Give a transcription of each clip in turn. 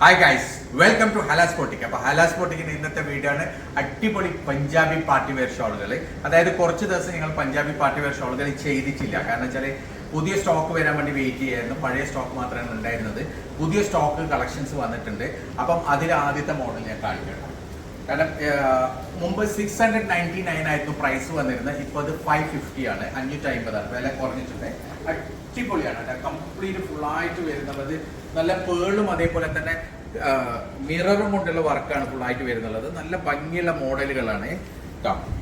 Hi guys welcome to Halaas Pottik അപ്പൊ ഹലാസ് പോട്ടിക്കിന്റെ ഇന്നത്തെ video ആണ് അടിപൊളി പഞ്ചാബി പാർട്ടി വെയർ ഷോളുകൾ അതായത് കുറച്ച് ദിവസം ഞങ്ങൾ പഞ്ചാബി പാർട്ടി വെയർ ഷോളുകൾ ചെയ്തിട്ടില്ല. കാരണം വെച്ചാൽ പുതിയ സ്റ്റോക്ക് വരാൻ വേണ്ടി വെയിറ്റ് ചെയ്യായിരുന്നു. പഴയ സ്റ്റോക്ക് മാത്രമാണ് ഉണ്ടായിരുന്നത്. പുതിയ സ്റ്റോക്ക് കളക്ഷൻസ് വന്നിട്ടുണ്ട്. അപ്പം അതിൽ ആദ്യത്തെ മോഡൽ ഞാൻ കാണിക്കണം കാരണം മുമ്പ് സിക്സ് ഹൺഡ്രഡ് നയന്റി നയൻ ആയിരുന്നു പ്രൈസ് വന്നിരുന്നത്. ഇപ്പോൾ അത് ഫൈവ് ഫിഫ്റ്റി ആണ്. അഞ്ഞൂറ്റി അമ്പതാണ് വില കുറഞ്ഞിട്ടുണ്ട്. അടിപൊളിയാണ് കംപ്ലീറ്റ് ഫുള്ളായിട്ട് വരുന്നത്. നല്ല പേളും അതേപോലെ തന്നെ മിററും കൊണ്ടുള്ള വർക്കാണ് ഫുള്ളായിട്ട് വരുന്നുള്ളത്. നല്ല ഭംഗിയുള്ള മോഡലുകളാണ്.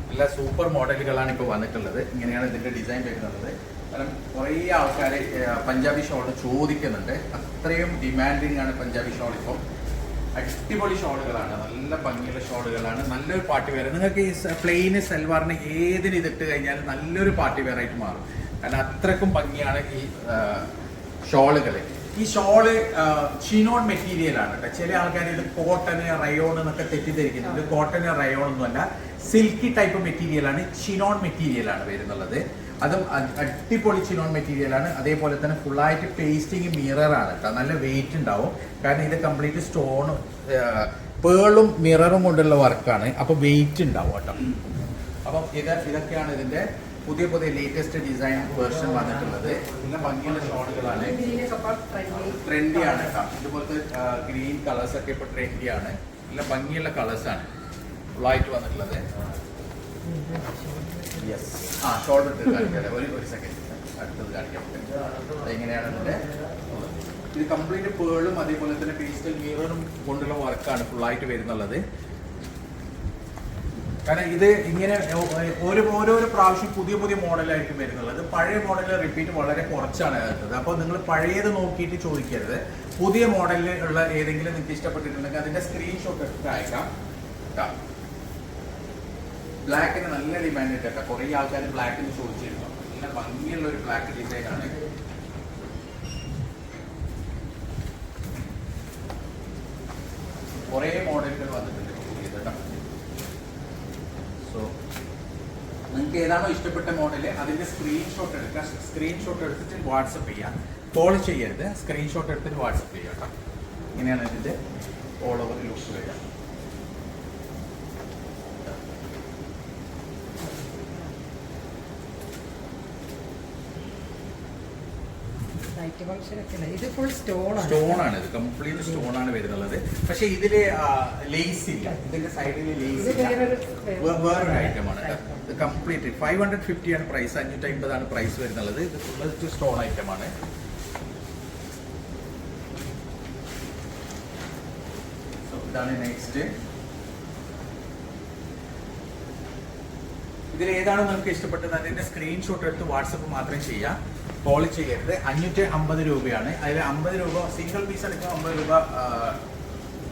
നല്ല സൂപ്പർ മോഡലുകളാണ് ഇപ്പോൾ വന്നിട്ടുള്ളത്. ഇങ്ങനെയാണ് ഇതിന്റെ ഡിസൈൻ വരുന്നത്. കാരണം കുറേ ആൾക്കാർ പഞ്ചാബി ഷോൾ ചോദിക്കുന്നുണ്ട്. അത്രയും ഡിമാൻഡിങ് ആണ് പഞ്ചാബി ഷോൾ ഇപ്പോൾ അടിപൊളി ഷോളുകളാണ്. നല്ല ഭംഗിയുള്ള ഷോളുകളാണ്. നല്ലൊരു പാർട്ടി വെയർ നിങ്ങൾക്ക് ഈ പ്ലെയിന് സൽവാറിന് ഏതിന് ഇതിട്ട് കഴിഞ്ഞാൽ നല്ലൊരു പാർട്ടി വെയർ ആയിട്ട് മാറും. കാരണം അത്രക്കും ഭംഗിയാണ് ഈ ഷോളുകൾ ഈ ഷോൾ ഷിനോൺ മെറ്റീരിയൽ ആണ് കേട്ടോ. ചില ആൾക്കാർ ഇത് കോട്ടന് റയോൺ എന്നൊക്കെ തെറ്റിദ്ധരിക്കുന്നുണ്ട് കോട്ടന് റയോൺ ഒന്നുമല്ല സിൽക്കി ടൈപ്പ് മെറ്റീരിയൽ ആണ് ചിനോൺ മെറ്റീരിയൽ ആണ് വരുന്നുള്ളത്. അതും അടിപൊളി ചിനോൺ മെറ്റീരിയൽ ആണ്. അതേപോലെ തന്നെ ഫുള്ളായിട്ട് പേസ്റ്റിങ് മിറർ ആണ് കേട്ടോ. നല്ല വെയിറ്റ് ഉണ്ടാവും. കാരണം ഇത് കംപ്ലീറ്റ് സ്റ്റോണും പേളും മിററും കൊണ്ടുള്ള വർക്കാണ് അപ്പോൾ വെയിറ്റ് ഉണ്ടാവും കേട്ടോ. അപ്പം ഇത് ഇതൊക്കെയാണ് ഇതിന്റെ പുതിയ പുതിയ ലേറ്റസ്റ്റ് ഡിസൈൻ വേർഷൻ വന്നിട്ടുള്ളത്. നല്ല ഭംഗിയുള്ള ഷോളുകളാണ്. ട്രെൻഡി ആണ് കേട്ടോ. ഇതുപോലത്തെ ഗ്രീൻ കളേഴ്സ് ഒക്കെ ഇപ്പൊ ട്രെൻഡി ആണ്. നല്ല ഭംഗിയുള്ള കളേഴ്സ് ആണ് ഫുള്ളായിട്ട് വന്നിട്ടുള്ളത്. യെസ് ആ ഷോൾഡർ ഇട്ട് കാണിക്കാം ഒരു ഒരു സെക്കൻഡ് അടുത്തത് കാണിക്കാം. അത് എങ്ങനെയാണ് ഇതിന്റെ ഇത് കംപ്ലീറ്റ് പേളും അതേപോലെ തന്നെ പേസ്റ്റൽ മിററും കൊണ്ടുള്ള വർക്കാണ് ഫുള്ളായിട്ട് വരുന്നുള്ളത്. കാരണം ഇത് ഇങ്ങനെ ഓരോ ഓരോരോ പ്രാവശ്യം പുതിയ പുതിയ മോഡലായിരിക്കും വരുന്നുള്ളത് പഴയ മോഡലിൽ റിപ്പീറ്റ് വളരെ കുറച്ചാണ് വരുന്നത് അപ്പോൾ നിങ്ങൾ പഴയത് നോക്കിയിട്ട് ചോദിക്കരുത്. പുതിയ മോഡലിൽ ഉള്ള ഏതെങ്കിലും നിങ്ങൾക്ക് ഇഷ്ടപ്പെട്ടിട്ടുണ്ടെങ്കിൽ അതിന്റെ സ്ക്രീൻഷോട്ട് എടുത്ത് അയക്കാം. ബ്ലാക്കിന് നല്ല ഡിമാൻഡ് ഉണ്ട് കുറേ ആൾക്കാർ ബ്ലാക്കിന് ചോദിച്ചിരുന്നു. നല്ല ഭംഗിയുള്ള ഒരു ബ്ലാക്ക് ആണ്. കുറേ മോഡലുകൾ വന്നിട്ടുണ്ട് പുതിയത് കേട്ടോ സോ നിങ്ങൾക്ക് ഏതാണോ ഇഷ്ടപ്പെട്ട മോഡൽ അതിന്റെ സ്ക്രീൻഷോട്ട് എടുക്കുക. സ്ക്രീൻഷോട്ട് എടുത്തിട്ട് വാട്സപ്പ് ചെയ്യാം കോൾ ചെയ്യരുത്. സ്ക്രീൻഷോട്ട് എടുത്തിട്ട് വാട്സപ്പ് ചെയ്യാം കേട്ടോ. ഇങ്ങനെയാണ് ഇതിന്റെ ഓൾ ഓവർ ലുക്ക് വരിക. ഇത് ഫുൾ സ്റ്റോൺ ആണ്. സ്റ്റോൺ ആണ്. ഇത് കംപ്ലീറ്റ് സ്റ്റോൺ ആണ് വരുന്നുള്ളത്. പക്ഷെ ഇതിൽ ലേസ് ഇല്ല. ഇതിന്റെ സൈഡിൽ ലേസ് വേറൊരു ഐറ്റം ആണ് കേട്ടോ. ഇത് കംപ്ലീറ്റ് ഫൈവ് ഹൺഡ്രഡ് ഫിഫ്റ്റി ആണ് പ്രൈസ് അഞ്ഞൂറ്റി അമ്പതാണ് പ്രൈസ് വരുന്നുള്ളത്. ഇത് ഫുള്ള് സ്റ്റോൺ ഐറ്റം ആണ്. So, ഇതാണ് നെക്സ്റ്റ് ഇതിൽ ഏതാണ് നിങ്ങൾക്ക് ഇഷ്ടപ്പെട്ടത്? അതിന്റെ സ്ക്രീൻഷോട്ട് എടുത്ത് വാട്സപ്പ് മാത്രം ചെയ്യാം. കോൾ ചെയ്യരുത്. അഞ്ഞൂറ്റി അമ്പത് രൂപയാണ്. അതിൽ അമ്പത് രൂപ സിംഗിൾ പീസ് എടുക്കുമ്പോൾ അമ്പത് രൂപ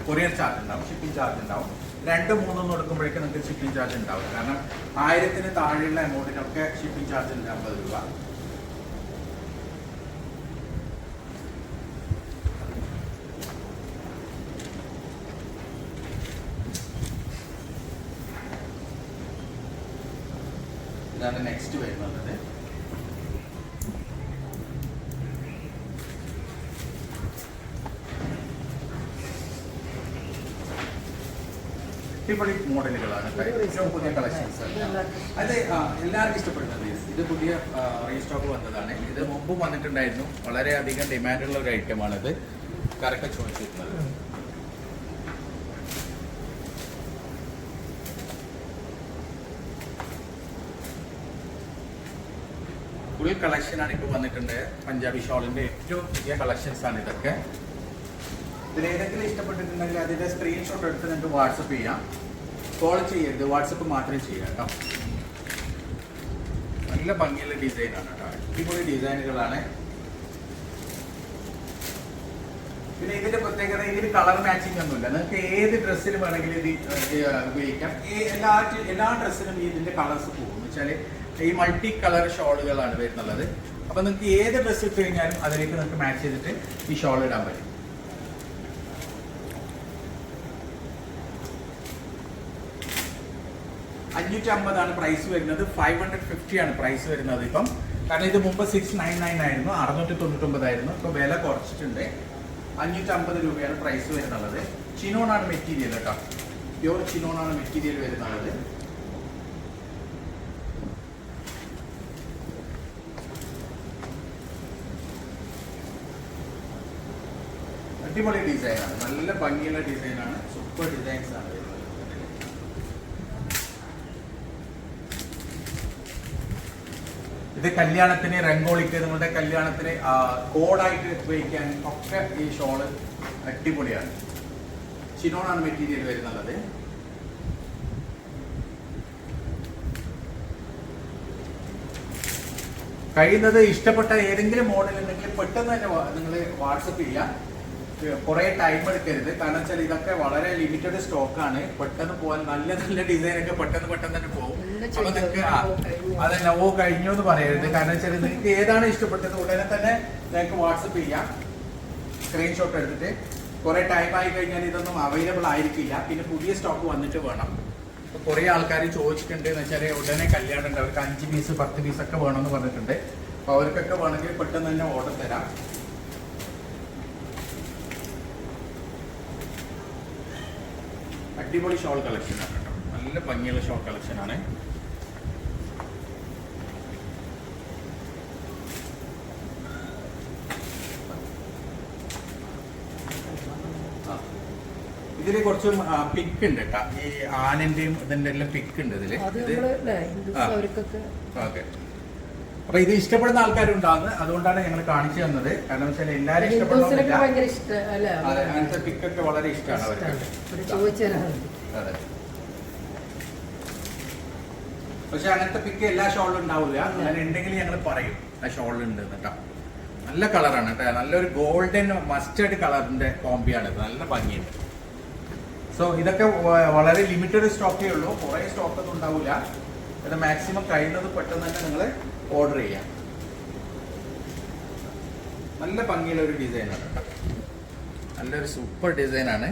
കൊറിയർ ചാർജ് ഉണ്ടാവും ഷിപ്പിംഗ് ചാർജ് ഉണ്ടാവും. രണ്ട് മൂന്നൊന്നും എടുക്കുമ്പോഴേക്കും നിങ്ങൾക്ക് ഷിപ്പിംഗ് ചാർജ് ഉണ്ടാവും. കാരണം ആയിരത്തിന് താഴെയുള്ള എമൗണ്ടിനൊക്കെ ഷിപ്പിംഗ് ചാർജ് ഉണ്ട് അമ്പത് രൂപ. ഇതാണ് നെക്സ്റ്റ് വരുന്നത്. അടിപൊളി മോഡലുകളാണ്. ഏറ്റവും പുതിയ കളക്ഷൻസ് അത് എല്ലാവർക്കും ഇഷ്ടപ്പെടുന്നത് ഇത്. പുതിയ റീസ്റ്റോക്ക് വന്നതാണ്. ഇത് മുമ്പും വന്നിട്ടുണ്ടായിരുന്നു. വളരെയധികം ഡിമാൻഡുള്ള ഒരു ഐറ്റമാണ് ഇത് കറക്റ്റ് ചോദിച്ചിരുന്നത്. ഫുൾ കളക്ഷൻ ആണ് ഇപ്പോൾ വന്നിട്ടുണ്ട്. പഞ്ചാബി ഷോളിന്റെ ഏറ്റവും പുതിയ കളക്ഷൻസ് ആണ് ഇതൊക്കെ. ഇതിൽ ഏതെങ്കിലും ഇഷ്ടപ്പെട്ടിട്ടുണ്ടെങ്കിൽ അതിന്റെ സ്ക്രീൻഷോട്ട് എടുത്ത് നിങ്ങൾക്ക് വാട്സപ്പ് ചെയ്യാം. കോൾ ചെയ്യരുത്. വാട്സപ്പ് മാത്രമേ ചെയ്യാം കേട്ടോ. നല്ല ഭംഗിയുള്ള ഡിസൈൻ ആണ് കേട്ടോ. അടിപൊളി ഡിസൈനുകളാണ് പിന്നെ ഇതിന്റെ പ്രത്യേകത ഇതിന് കളർ മാച്ചിങ് ഒന്നുമില്ല. നിങ്ങൾക്ക് ഏത് ഡ്രസ്സിലും വേണമെങ്കിലും ഇത് ഉപയോഗിക്കാം. എല്ലാ എല്ലാ ഡ്രസ്സിനും ഇതിന്റെ കളേഴ്സ് പോകും. എന്ന് വെച്ചാൽ ഈ മൾട്ടി കളർ ഷോളുകളാണ് വരുന്നുള്ളത്. അപ്പൊ നിങ്ങൾക്ക് ഏത് ഡ്രസ്സ് ഇട്ട് കഴിഞ്ഞാലും അതിലേക്ക് നിങ്ങൾക്ക് മാച്ച് ചെയ്തിട്ട് ഈ ഷോൾ ഇടാൻ പറ്റും. അഞ്ഞൂറ്റി അമ്പതാണ് പ്രൈസ് വരുന്നത്. ഫൈവ് ഹൺഡ്രഡ് ഫിഫ്റ്റി ആണ് പ്രൈസ് വരുന്നത് ഇപ്പം. കാരണം ഇത് മുമ്പ് സിക്സ് നയൻ നയൻ ആയിരുന്നു. അറുന്നൂറ്റി തൊണ്ണൂറ്റൊമ്പതായിരുന്നു ഇപ്പൊ വില കുറച്ചിട്ടുണ്ട്. അഞ്ഞൂറ്റി അമ്പത് രൂപയാണ് പ്രൈസ് വരുന്നത് ചിനോണാണ് മെറ്റീരിയൽ കേട്ടോ. പ്യൂർ ചിനോണാണ് മെറ്റീരിയൽ വരുന്നത് അടിപൊളി ഡിസൈനാണ് നല്ല ഭംഗിയുള്ള ഡിസൈനാണ് സൂപ്പർ ഡിസൈൻസ് ആണ് വരുന്നത് ഇത് കല്യാണത്തിന് രംഗോളിക്ക് നിങ്ങളുടെ കല്യാണത്തിന് കോഡായിട്ട് ഉപയോഗിക്കാൻ ഒക്കെ ഈ ഷോൾ അടിപൊളിയാണ്. ചിനോണാണ് മെറ്റീരിയൽ വരുന്നുള്ളത്. കഴിയുന്നത് ഇഷ്ടപ്പെട്ട ഏതെങ്കിലും മോഡൽ ഉണ്ടെങ്കിൽ പെട്ടെന്ന് തന്നെ നിങ്ങൾ വാട്സപ്പ് ചെയ്യാം. കുറെ ടൈം എടുക്കരുത്. കാരണം വെച്ചാൽ ഇതൊക്കെ വളരെ ലിമിറ്റഡ് സ്റ്റോക്ക് ആണ്. പെട്ടെന്ന് പോകാൻ നല്ല നല്ല ഡിസൈൻ ഒക്കെ പെട്ടെന്ന് പെട്ടെന്ന് തന്നെ പോകും അപ്പൊ നിങ്ങൾക്ക്. അതല്ല ഓ കഴിഞ്ഞു എന്ന് പറയരുത്. കാരണം വെച്ചാൽ നിങ്ങൾക്ക് ഏതാണ് ഇഷ്ടപ്പെട്ടത്? ഉടനെ തന്നെ നിങ്ങൾക്ക് വാട്സപ്പ് ചെയ്യാം. സ്ക്രീൻഷോട്ട് എടുത്തിട്ട്. കുറെ ടൈം ആയി കഴിഞ്ഞാൽ ഇതൊന്നും അവൈലബിൾ ആയിരിക്കില്ല. പിന്നെ പുതിയ സ്റ്റോക്ക് വന്നിട്ട് വേണം. കുറെ ആൾക്കാർ ചോദിച്ചിട്ടുണ്ട് എന്ന് വെച്ചാൽ ഉടനെ കല്യാണം ഉണ്ട്. അവർക്ക് അഞ്ച് പീസ് പത്ത് പീസ് ഒക്കെ വേണമെന്ന് പറഞ്ഞിട്ടുണ്ട്. അപ്പൊ അവർക്കൊക്കെ വേണമെങ്കിൽ പെട്ടെന്ന് തന്നെ ഓർഡർ തരാം. അടിപൊളി ഷോൾ കളക്ഷൻ ആണ് കേട്ടോ. നല്ല ഭംഗിയുള്ള ഷോൾ കളക്ഷൻ ആണ്. ആ. ഇതിൽ കുറച്ച് പിക്ക് ഉണ്ട് കേട്ടോ. ഈ ആനന്റെയും ഇതിന്റെ എല്ലാം പിക്ക് ഉണ്ട് ഇതിൽ. ഓക്കെ. അപ്പൊ ഇത് ഇഷ്ടപ്പെടുന്ന ആൾക്കാരുണ്ടാകുന്നത് അതുകൊണ്ടാണ് ഞങ്ങൾ കാണിച്ചു തന്നത്. കാരണം വെച്ചാൽ എല്ലാരും അങ്ങനത്തെ പിക്കൊക്കെ വളരെ ഇഷ്ടമാണ് അവർക്ക്. അതെ. പക്ഷെ അങ്ങനത്തെ പിക്ക് എല്ലാ ഷോളിലും ഉണ്ടാവില്ല. അങ്ങനെ ഉണ്ടെങ്കിൽ ഞങ്ങൾ പറയും ആ ഷോളുണ്ട് കേട്ടോ. നല്ല കളറാണ് കേട്ടോ. നല്ലൊരു ഗോൾഡൻ മസ്റ്റേഡ് കളറിന്റെ കോമ്പിയാണ്. ഇത് നല്ല ഭംഗിയുണ്ട്. സോ ഇതൊക്കെ വളരെ ലിമിറ്റഡ് സ്റ്റോക്കേ ഉള്ളൂ. കുറേ സ്റ്റോക്ക് ഒന്നും ഉണ്ടാവില്ല. ഇത് മാക്സിമം കഴിയുന്നത് പെട്ടെന്ന് തന്നെ നിങ്ങൾ ഓർഡർ ചെയ്യാം. നല്ല ഭംഗിയുള്ള ഒരു ഡിസൈനാണ് നല്ലൊരു സൂപ്പർ ഡിസൈനാണ്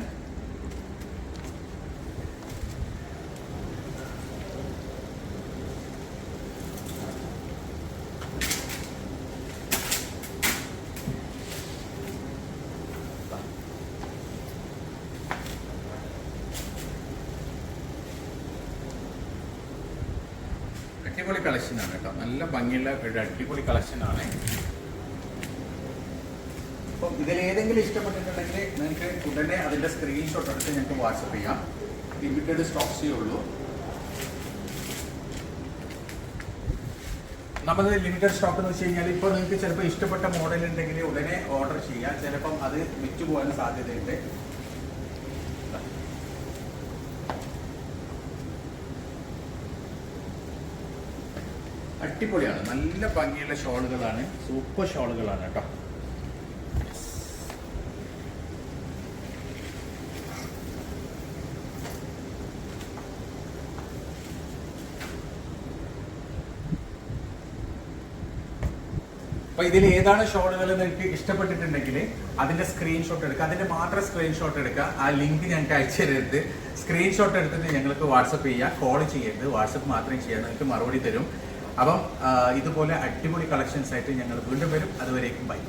ആണ് കേട്ടോ. നല്ല ഭംഗിയുള്ള ഒരു അടിപൊളി കളക്ഷൻ ആണ് അപ്പം ഇതിൽ ഏതെങ്കിലും ഇഷ്ടപ്പെട്ടിട്ടുണ്ടെങ്കിൽ നിങ്ങൾക്ക് ഉടനെ അതിന്റെ സ്ക്രീൻഷോട്ട് എടുത്ത് ഞങ്ങൾക്ക് വാട്സപ്പ് ചെയ്യാം. ലിമിറ്റഡ് സ്റ്റോക്സേ ഉള്ളൂ. നമ്മൾ ലിമിറ്റഡ് സ്റ്റോക്ക് എന്ന് വെച്ച് കഴിഞ്ഞാൽ ഇപ്പോൾ നിങ്ങൾക്ക് ചിലപ്പോൾ ഇഷ്ടപ്പെട്ട മോഡൽ ഉണ്ടെങ്കിൽ ഉടനെ ഓർഡർ ചെയ്യാം. ചിലപ്പം അത് വിറ്റ് പോകാൻ സാധ്യതയുണ്ട്. അടിപൊളിയാണ്. നല്ല ഭംഗിയുള്ള ഷോളുകളാണ്. സൂപ്പർ ഷോളുകളാണ് കേട്ടോ. അപ്പൊ ഇതിൽ ഏതാണ് ഷോളുകൾ നിങ്ങൾക്ക് ഇഷ്ടപ്പെട്ടിട്ടുണ്ടെങ്കിൽ അതിന്റെ സ്ക്രീൻഷോട്ട് എടുക്കുക. അതിന്റെ മാത്രം സ്ക്രീൻഷോട്ട് എടുക്കുക. ആ ലിങ്ക് ഞങ്ങൾക്ക് അയച്ചു തരരുത്. സ്ക്രീൻഷോട്ട് എടുത്തിട്ട് ഞങ്ങൾക്ക് വാട്സപ്പ് ചെയ്യുക കോൾ ചെയ്യരുത്. വാട്സപ്പ് മാത്രം ചെയ്യാൻ നിങ്ങൾക്ക് മറുപടി തരും. അപ്പം ഇതുപോലെ അടിപൊളി കളക്ഷൻസ് ആയിട്ട് ഞങ്ങൾ വീണ്ടും വരും. അതുവരേക്കും ബൈ